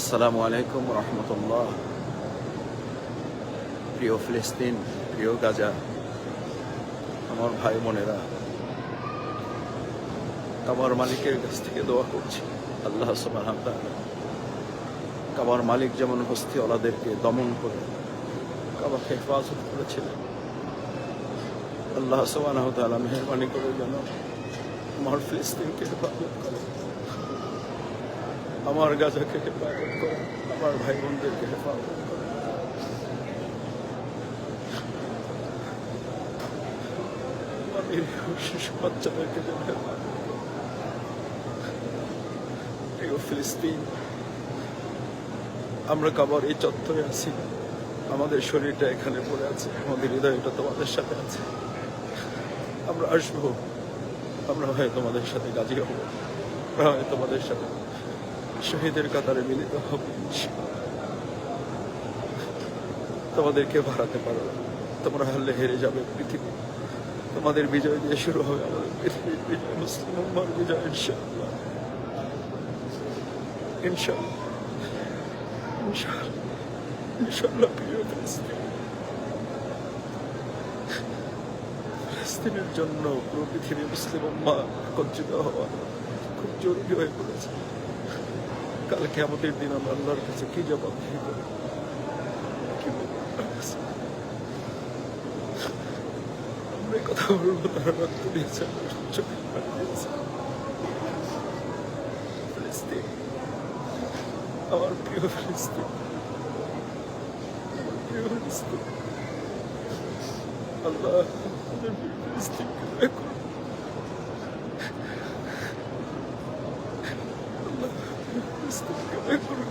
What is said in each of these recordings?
আসসালামু আলাইকুম রহমতুল্লাহ। প্রিয় ফিলিস্তিন, প্রিয় গাজা, আমার ভাই বোনেরা, কাবার মালিকের কাছ থেকে দোয়া করছি, আল্লাহ কাবার মালিক যেমন হস্তিওয়ালাদেরকে দমন করে, কাবাকে হেফাজত করেছিলেন। আল্লাহ সুবাহ মেহরবানি করে যেন আমার ফিলিস্তিনকে হেফাজত করে। আমার গাজাকে হেফাজত আমার ভাই বোনদেরকে করে। শিশু বাচ্চাদেরকে। ফিলিস্তিন, আমরা কাবার এই চত্বরে আছি। আমাদের শরীরটা এখানে পড়ে আছে, আমাদের হৃদয়টা তোমাদের সাথে আছে। আমরা আসব, আমরা হয় তোমাদের সাথে গাজী হব, আমরা হয় তোমাদের সাথে শহীদের কাতারে মিলিত হব। তোমাদেরকে হারাতে পারো না। তোমরা হারলে হেরে যাবে পৃথিবী। তোমাদের বিজয় দিয়ে শুরু হবে আমাদের মুসলিম উম্মার বিজয়, ইনশাআল্লাহ। ইনশাআল্লাহ। ইনশাআল্লাহ। ইনশাআল্লাহ প্রিয় ফিলিস্তিন। ফিলিস্তিনের জন্য পুরো পৃথিবী মুসলিম উম্মা একত্রিত হওয়া খুব জরুরি হয়ে পড়েছে। কালকে আমাদের দিন আমরা আল্লাহর কাছে কি জবাব দিয়ে করি কি বলব আল্লাহর কাছে? আমরা এই কথা বলব তারা রক্ত দিয়েছে চোখে পানি দিয়েছে ফিলিস্তিন আমার প্রিয় ফিলিস্তিন আমার প্রিয় ফিলিস্তিন আল্লাহ আমাদের প্রিয় ফিলিস্তিনকে দয়া করুন। আল্লাহ প্রিয় ফিলিস্তিনকে দয়া করুন।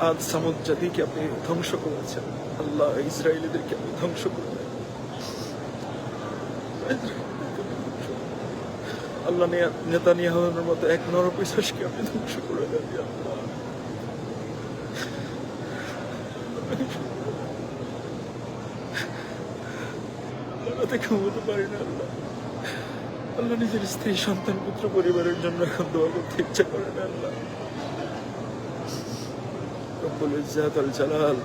আজ সামুদ জাতিকে আপনি ধ্বংস করেছেন। আল্লাহ ইসরায়েলিদেরকে আপনি ধ্বংস করলেন আল্লাহ নেতা নিয়াহনের মতো এক নরপিশাসকে আপনি ধ্বংস করে দেন আল্লাহ। আল্লাহ নিজের স্ত্রী, সন্তান, পুত্র, পরিবারের জন্য এখন দোয়া করতে ইচ্ছা করে না আল্লাহ। رب العزة والجلال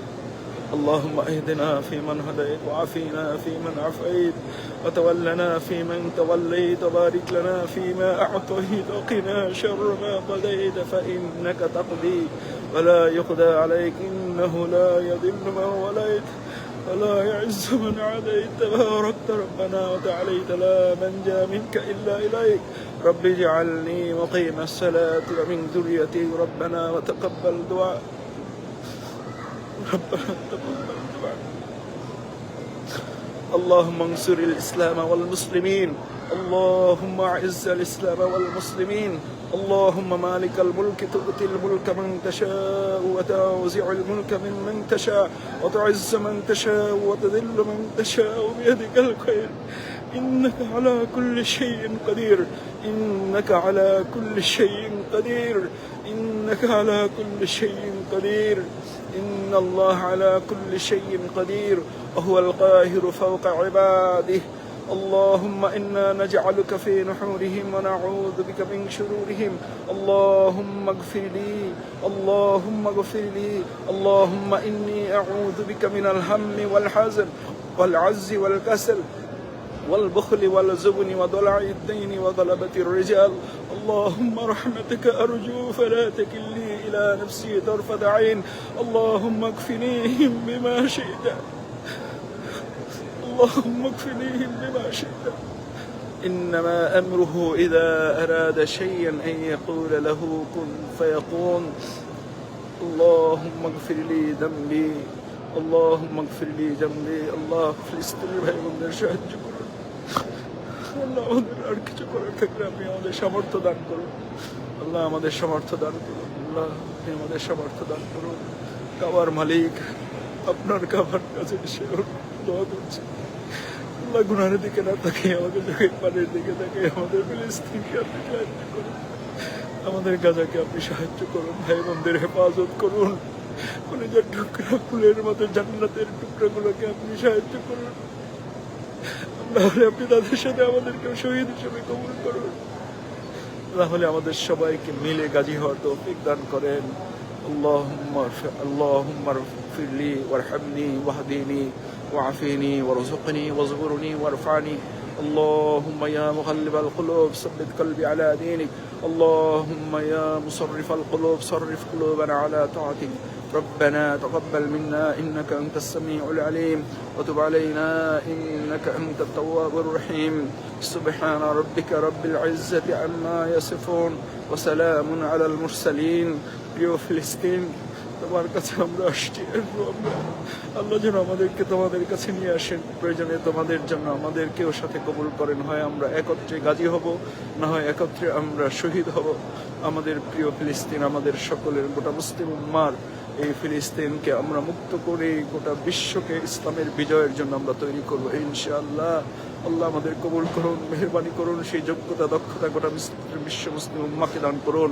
اللهم اهدنا فيمن هديت وعافينا فيمن عافيت. وتولنا فيمن توليت. وبارك لنا فيما أعطيت. وقنا شر ما قضيت. فإنك تقضي. ولا يقضى عليك. إنه لا يذل من وليت. ولا يعز من عاديت. تباركت ربنا وتعاليت. لا منجا منك إلا إليك. رب اجعلني مقيم الصلاة. ومن ذريتي ربنا وتقبل دعاء. اللهم انصر الإسلام والمسلمين. اللهم أعز الإسلام والمسلمين. اللهم مالك الملك تؤتي الملك من تشاء وتنزع الملك ممن تشاء وتعز من تشاء وتذل من تشاء بيدك الخير. إنك على كل شيء قدير. إنك على كل شيء قدير. إنك على كل شيء قدير. إن الله على كل شيء قدير وهو القاهر فوق عباده. اللهم إنا نجعلك في نحورهم ونعوذ بك من شرورهم. اللهم اغفر لي اللهم اغفر لي. اللهم إني أعوذ بك من الهم والحزن والعز والكسل. والبخل والزبن وضلع الدين وغلبة الرجال اللهم رحمتك أرجو فلا تكلني إلى نفسي طرفة عين اللهم اكفنيهم بما شئت اللهم اكفنيهم بما شئت إنما أمره إذا أراد شيئا أن يقول له كن فيكون اللهم اغفر لي ذنبي اللهم اغفر لي ذنبي الله فلسطين ভাই বোনদের সাহায্য করুন আল্লাহ আমাদের আর কিছু করার থাকলে আপনি আমাদের সামর্থ্য দান করুন। আল্লাহ আমাদের সামর্থ্য দান করুন। আল্লাহ, আপনি আমাদের সামর্থ্য দান করুন। কাবার মালিক, আপনার কাবার কাছে সে দোয়া করছে। আল্লাহ গুনার দিকে না তাকে আমাদের চোখের পানের দিকে তাকে আমাদের ফিলিস্তিনকে আপনি সাহায্য করুন। আমাদের গাজাকে আপনি সাহায্য করুন ভাই বোনদের হেফাজত করুন। কলেজের টুকরা ফুলের মতো জান্নাতের টুকরাগুলোকে আপনি সাহায্য করুন। তাহলে আপনি তাদের সাথে আমাদেরকেও শহীদ হিসেবে কবুল করুন তাহলে আমাদের সবাইকে মিলে গাজী হওয়ার তৌফিক দান করেন اللهم ارف- اللهم اغفر لي وارحمني واهدني وعافيني وارزقني واصبرني وارفعني اللهم يا مغلب القلوب ثبت قلبي على دينك. اللهم يا مصرف القلوب صرف قلوبنا على طاعتك. ربنا تقبل منا إنك أنت السميع العليم. وتب علينا إنك أنت التواب الرحيم. سبحان ربك رب العزة عما يصفون وسلام على المرسلين. بيو فلسطين তোমার কাছে আমরা আসছি। আমরা, আল্লাহ যেন আমাদেরকে তোমাদের কাছে নিয়ে আসেন। প্রয়োজনে তোমাদের জন্য আমাদেরকেও সাথে কবুল করেন। হয় আমরা একত্রে গাজী হব, না হয় একত্রে আমরা শহীদ হব। আমাদের প্রিয় ফিলিস্তিন, আমাদের সকলের গোটা মুসলিম উম্মার, এই ফিলিস্তিনকে আমরা মুক্ত করে গোটা বিশ্বকে ইসলামের বিজয়ের জন্য আমরা তৈরি করব। ইনশাআল্লাহ, আল্লাহ আমাদের কবুল করুন, মেহরবানি করুন, সেই যোগ্যতা, দক্ষতা গোটা বিশ্ব মুসলিম উম্মাকে দান করুন।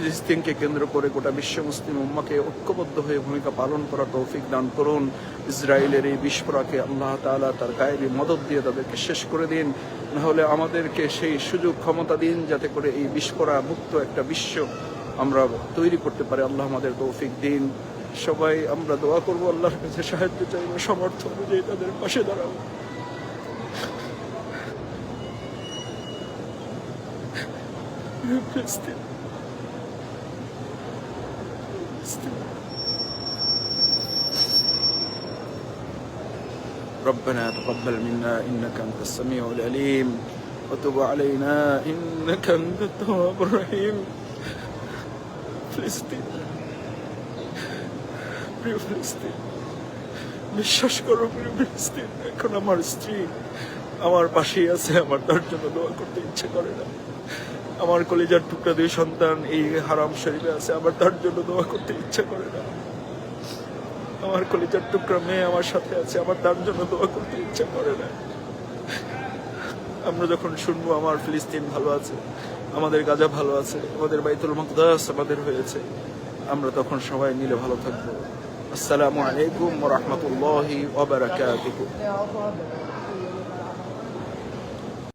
ফিলিস্তিনকে কেন্দ্র করে গোটা বিশ্ব মুসলিম উম্মাকে ঐক্যবদ্ধ হয়ে ভূমিকা পালন করা তৌফিক দান করুন। ইসরায়েলের এই বিস্ফোরাকে আল্লাহ তাআলা তার গায়েবী মদত দিয়ে তাদেরকে শেষ করে দিন। নাহলে আমাদেরকে সেই সুযোগ ক্ষমতা দিন যাতে করে এই বিস্ফোরা মুক্ত একটা বিশ্ব আমরা তৈরি করতে পারি। আল্লাহ আমাদের তৌফিক দিন। সবাই আমরা দোয়া করব আল্লাহর কাছে সাহায্য চাইব সমর্থ অনুযায়ী তাদের পাশে দাঁড়াবো। ফিলিস্তিন ربنا تقبل منا انك انت السميع العليم وتب علينا انك انت التواب الرحيم ফিলিস্তিন প্রিয় ফিলিস্তিন বিশ্বাস করো প্রিয় ফিলিস্তিন এখন আমার স্ত্রী আমার পাশেই আছে আমার তার জন্য দোয়া করতে ইচ্ছে করে না আমার কলিজার টুকরা দুই সন্তান এই হারাম শরীফে আছে আমার তার জন্য দোয়া করতে ইচ্ছে করে না আমার কলিজার টুকরা মেয়ে আমার সাথে আছে, আমার তার জন্য দোয়া করতে ইচ্ছে করে না। আমরা যখন শুনব আমার ফিলিস্তিন ভালো আছে, আমাদের গাজা ভালো আছে, আমাদের বাইতুল মকদাস আমাদের হয়েছে, আমরা তখন সবাই মিলে ভালো থাকব। আসসালামু আলাইকুম রহমতুল্লাহ রাহমাতুল্লাহি ওয়া বারাকাতুহু।